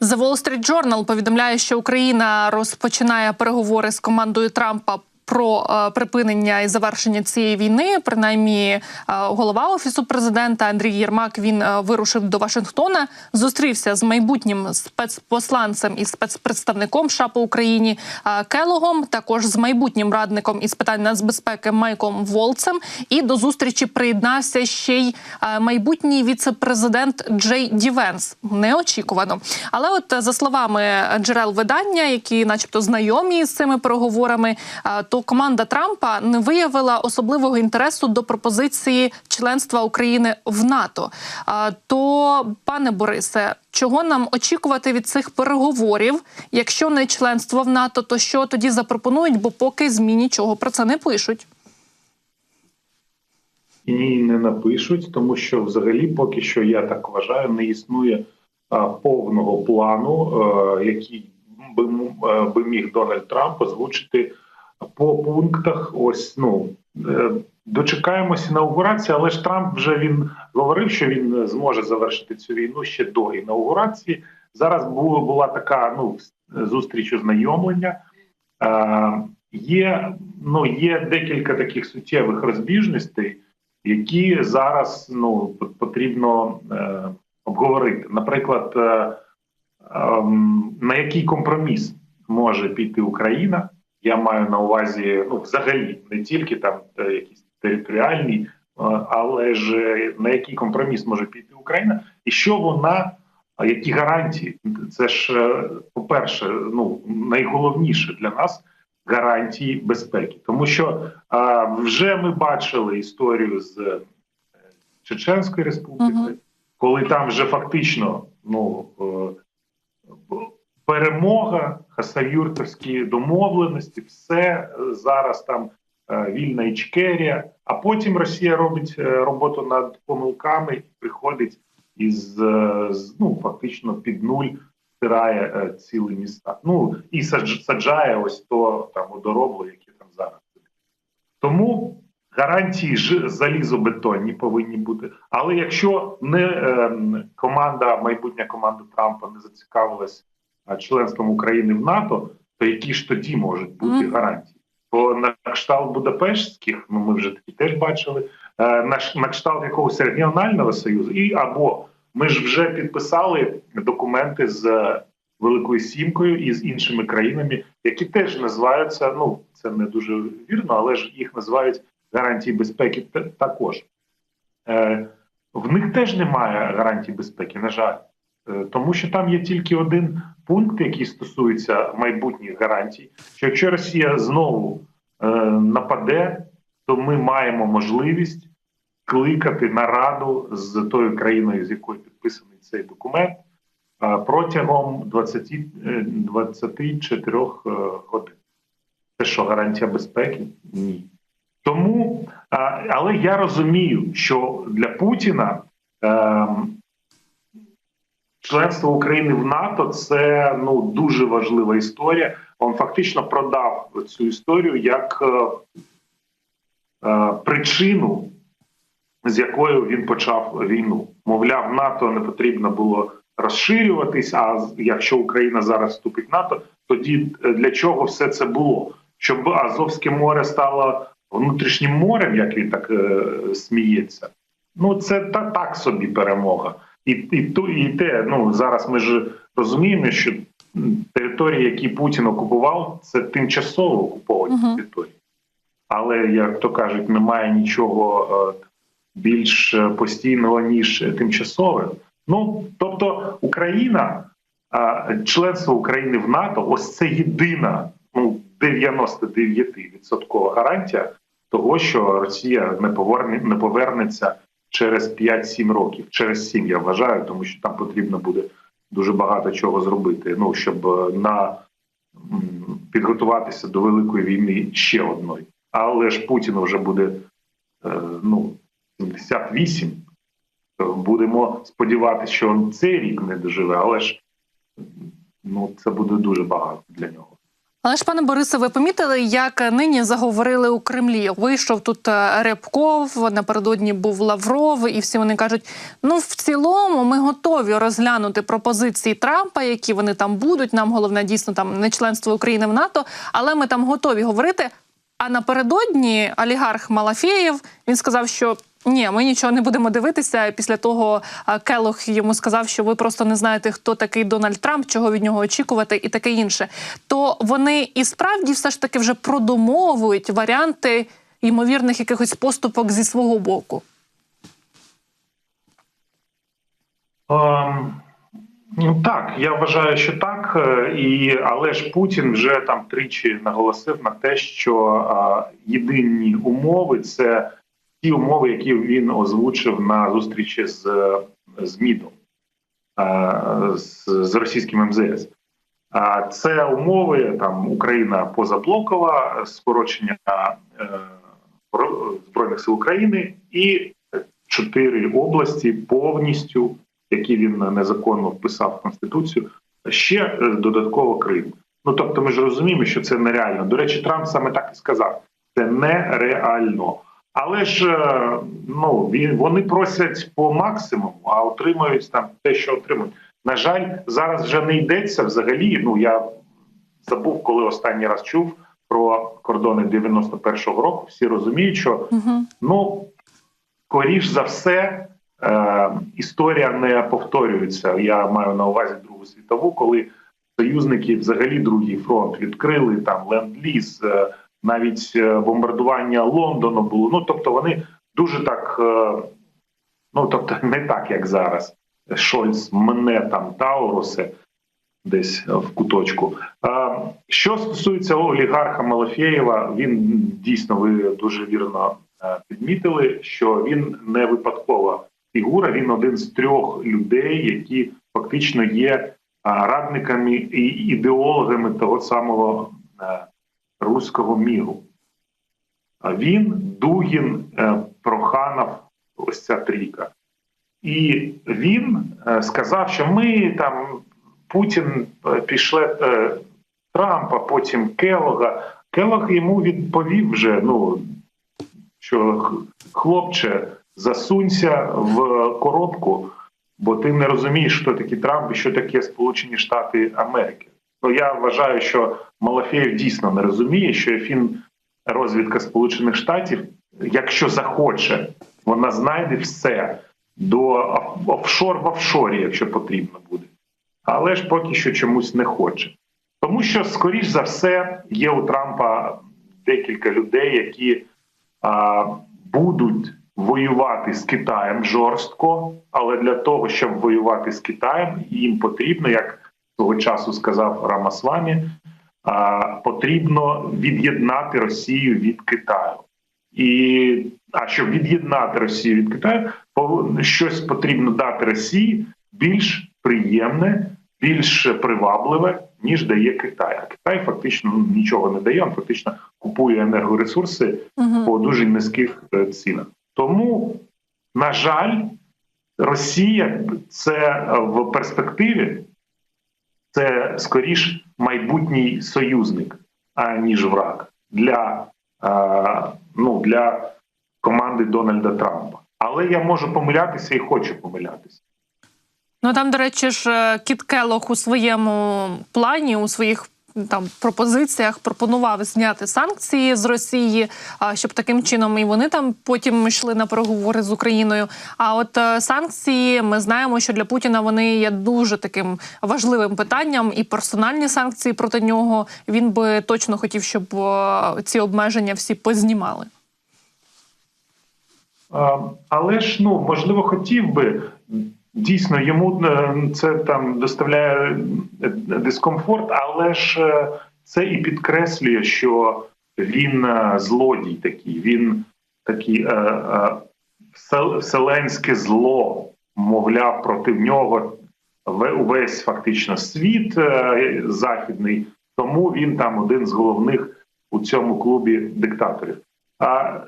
The Wall Street Journal повідомляє, що Україна розпочинає переговори з командою Трампа. Про е, припинення і завершення цієї війни, принаймні, е, голова офісу президента Андрій Єрмак він е, вирушив до Вашингтона, зустрівся з майбутнім спецпосланцем і спецпредставником США по Україні Келогом, також з майбутнім радником із питань нацбезпеки Майком Волцем. І до зустрічі приєднався ще й майбутній віце-президент Джей Дівенс. Неочікувано. Але, от за словами джерел видання, які, начебто, знайомі з цими переговорами, е, то команда Трампа не виявила особливого інтересу до пропозиції членства України в НАТО. Е, То, пане Борисе, чого нам очікувати від цих переговорів? Якщо не членство в НАТО, то що тоді запропонують? Бо поки змі нічого про це не пишуть. Ні, не напишуть, тому що взагалі, поки що я так вважаю, не існує а, повного плану, а, який би, м- е, би міг Дональд Трамп озвучити по пунктах. Ось ну е, дочекаємося інаугурації, але ж Трамп вже він говорив, що він зможе завершити цю війну ще до інаугурації. Зараз була, була така ну зустріч ознайомлення. Е, є ну є декілька таких суттєвих розбіжностей які зараз ну потрібно е, обговорити. Наприклад, е, е, на який компроміс може піти Україна? Я маю на увазі ну, взагалі не тільки там е, якісь територіальні, е, але ж е, на який компроміс може піти Україна, і що вона, які гарантії? Це ж, по-перше, ну найголовніше для нас гарантії безпеки, тому що а, вже ми бачили історію з Чеченської республіки, Мгм. коли там вже фактично ну перемога, хасавюртовські домовленості, все е, зараз там е, вільна Ічкерія, а потім Росія робить е, роботу над помилками і приходить із ну фактично під нуль стирає цілі міста. Ну і саджає ось то там удоробло, яке там зараз. Тому гарантії ж залізобетонні повинні бути. Але якщо не е, команда, майбутня команда Трампа не зацікавилась членством України в НАТО, то які ж тоді можуть бути гарантії? Бо на кшталт Будапештських, ну ми вже такі теж бачили, е, на, кшталт якогось регіонального союзу, і або ми ж вже підписали документи з Великою Сімкою і з іншими країнами, які теж називаються. Ну це не дуже вірно, але ж їх називають гарантії безпеки також. Е, в них теж немає гарантій безпеки, на жаль, тому що там є тільки один пункт, який стосується майбутніх гарантій. Що якщо Росія знову е, нападе, то ми маємо можливість кликати нараду з тою країною, з якою підписаний цей документ, е, протягом 20, е, 24 е, годин. Це що гарантія безпеки? Ні. Тому, але я розумію, що для Путіна ем, членство України в НАТО це ну дуже важлива історія. Він фактично продав цю історію як е, е, причину, з якою він почав війну. Мовляв, НАТО не потрібно було розширюватись. А якщо Україна зараз вступить в НАТО, тоді е, для чого все це було? Щоб Азовське море стало внутрішнім морем, як він так е, сміється. Ну це та так собі перемога. І, і ту, і те, ну зараз ми ж розуміємо, що території, які Путін окупував, це тимчасово окуповані Мгм. території. Але як то кажуть, немає нічого е, більш постійного ніж тимчасове. Ну тобто Україна, е, членство України в НАТО, ось це єдина ну 99% гарантія того, що Росія не поверне не повернеться через 5-7 років. Через 7, я вважаю, тому що там потрібно буде дуже багато чого зробити. Ну щоб е, на підготуватися до великої війни ще одної. Але ж Путіну вже буде е, ну 78. Е, Будемо сподіватися, що він цей рік не доживе, але ж ну це буде дуже багато для нього. Але ж, пане Борисе, ви помітили, як нині заговорили у Кремлі? Вийшов тут е, Рябков, напередодні був Лавров, і всі вони кажуть: ну в цілому ми готові розглянути пропозиції Трампа, які вони там будуть. Нам головне дійсно там не членство України в НАТО, але ми там готові говорити. А напередодні олігарх Малафєєв він сказав, що ні, ми нічого не будемо дивитися. Після того а, Келох йому сказав, що ви просто не знаєте, хто такий Дональд Трамп, чого від нього очікувати, і таке інше. То вони і справді все ж таки вже продумовують варіанти ймовірних якихось поступок зі свого боку. Ем, ну так, я вважаю, що так. е, І але ж Путін вже там тричі наголосив на те, що е, єдині умови це ті умови, які він озвучив на зустрічі з, з МІДом з, з російським МЗС. Це умови там Україна позаблокова, скорочення е, збройних сил України і чотири області повністю, які він незаконно вписав в конституцію. Ще е, додатково Крим. Ну тобто, ми ж розуміємо, що це нереально. До речі, Трамп саме так і сказав: це нереально. Але ж е, ну вони просять по максимуму, а отримують там те, що отримують. На жаль, зараз вже не йдеться взагалі. Ну я забув, коли останній раз чув про кордони 91-го року. Всі розуміють, що Угу. ну скоріш за все е, історія не повторюється. Я маю на увазі Другу світову, коли союзники взагалі другий фронт відкрили там ленд-ліз, е, навіть е, бомбардування Лондону було. Ну тобто вони дуже так, е, ну тобто не так, як зараз. Шольц мене там Тауруси десь в куточку. Що стосується олігарха Малафєєва, він дійсно ви дуже вірно е, підмітили, що він не випадкова фігура. Він один з трьох людей, які фактично є радниками і ідеологами того самого е, руського міру. А Він, Дугін, е, Проханов, ось ця трійка. І він е, сказав, що ми там Путін е, пішле Трампа, потім Келога. Келог йому відповів вже: ну що хлопче, засунься в коробку, бо ти не розумієш, хто такий Трамп і що таке Сполучені Штати Америки. Ну я вважаю, що Малафєєв дійсно не розуміє, що фін розвідка Сполучених Штатів, якщо захоче, вона знайде все до офшор в офшорі, якщо потрібно буде. Але ж поки що чомусь не хоче. Тому що, скоріш за все, є у Трампа декілька людей, які а, будуть воювати з Китаєм жорстко, але для того, щоб воювати з Китаєм, їм потрібно, як того часу сказав Рамасвамі, потрібно від'єднати Росію від Китаю. І а щоб від'єднати Росію від Китаю, щось потрібно дати Росії більш приємне, більш привабливе, ніж дає Китай. А Китай фактично ну, нічого не дає, він фактично купує енергоресурси Угу. по дуже низьких е, цінах. Тому, на жаль, Росія це в перспективі це скоріш майбутній союзник, аніж враг для, е, ну, для команди Дональда Трампа. Але я можу помилятися і хочу помилятися. Ну там, до речі, ж е, Кіт Келох у своєму плані, у своїх там пропозиціях пропонував зняти санкції з Росії, щоб таким чином і вони там потім йшли на переговори з Україною. А от е, санкції, ми знаємо, що для Путіна вони є дуже таким важливим питанням, і персональні санкції проти нього він би точно хотів, щоб е, ці обмеження всі познімали. Але ж ну можливо хотів би дійсно йому е, це там доставляє е, дискомфорт, але ж е, це і підкреслює, що він злодій такий, він такий вселенське зло, мовляв, проти нього ве- увесь фактично світ західний, тому він там один з головних у цьому клубі диктаторів. А,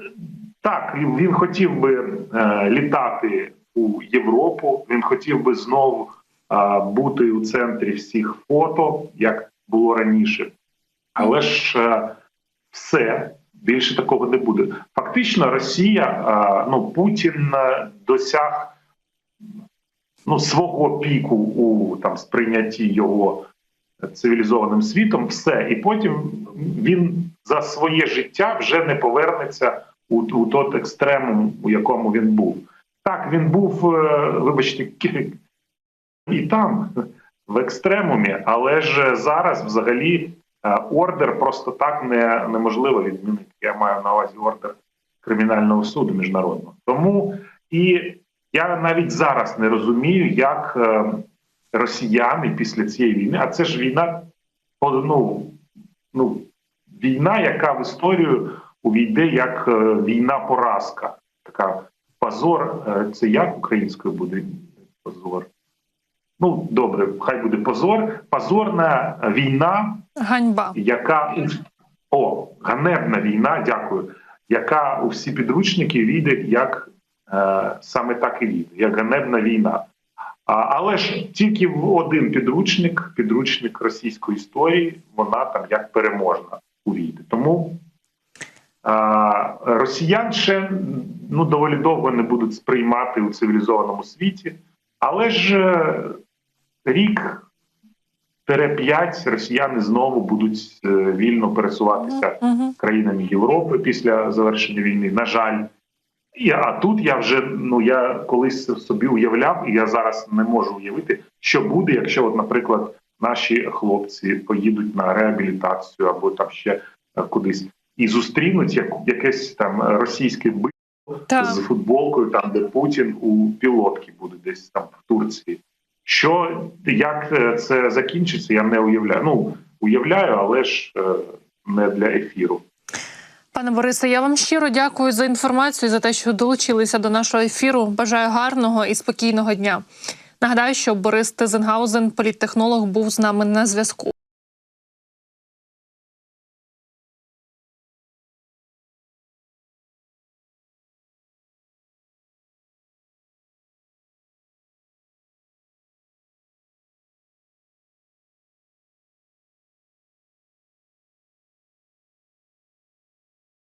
так, він хотів би літати у Європу. Він хотів би знову е, бути у центрі всіх фото, як було раніше. Але ж е, все більше такого не буде. Фактично, Росія, е, ну Путін досяг ну, свого піку у там сприйнятті його цивілізованим світом, все, і потім він за своє життя вже не повернеться у, у тот екстремум, у якому він був. Так, він був, е, вибачте, і там, в екстремумі, але ж зараз взагалі е, ордер просто так не, неможливо відмінити. Я маю на увазі ордер кримінального суду міжнародного. Тому і я навіть зараз не розумію, як е, росіяни після цієї війни, а це ж війна, ну, ну, війна, яка в історію увійде як війна-поразка. Така позор. е, Це як українською буде позор? Ну, добре, хай буде позор. Позорна війна, Ганьба. яка о, ганебна війна, дякую, яка у всі підручники війде як е, саме так і війде, як ганебна війна. А, але ж тільки в один підручник, підручник російської історії, вона там як переможна увійде. Тому росіян ще ну, доволі довго не будуть сприймати у цивілізованому світі, але ж е, рік Тере 5 росіяни знову будуть е, вільно пересуватися країнами Європи після завершення війни. На жаль, і, а тут я вже ну я колись собі уявляв, і я зараз не можу уявити, що буде, якщо, от, наприклад, наші хлопці поїдуть на реабілітацію або там ще кудись і зустрінуть як, якесь там російське бит Так. з футболкою, там де Путін у пілотки буде десь там в Турції. Що як е, це закінчиться, я не уявляю. Ну уявляю, але ж е, не для ефіру. Пане Борисе, я вам щиро дякую за інформацію, за те, що долучилися до нашого ефіру. Бажаю гарного і спокійного дня. Нагадаю, що Борис Тизенгаузен, політтехнолог, був з нами на зв'язку.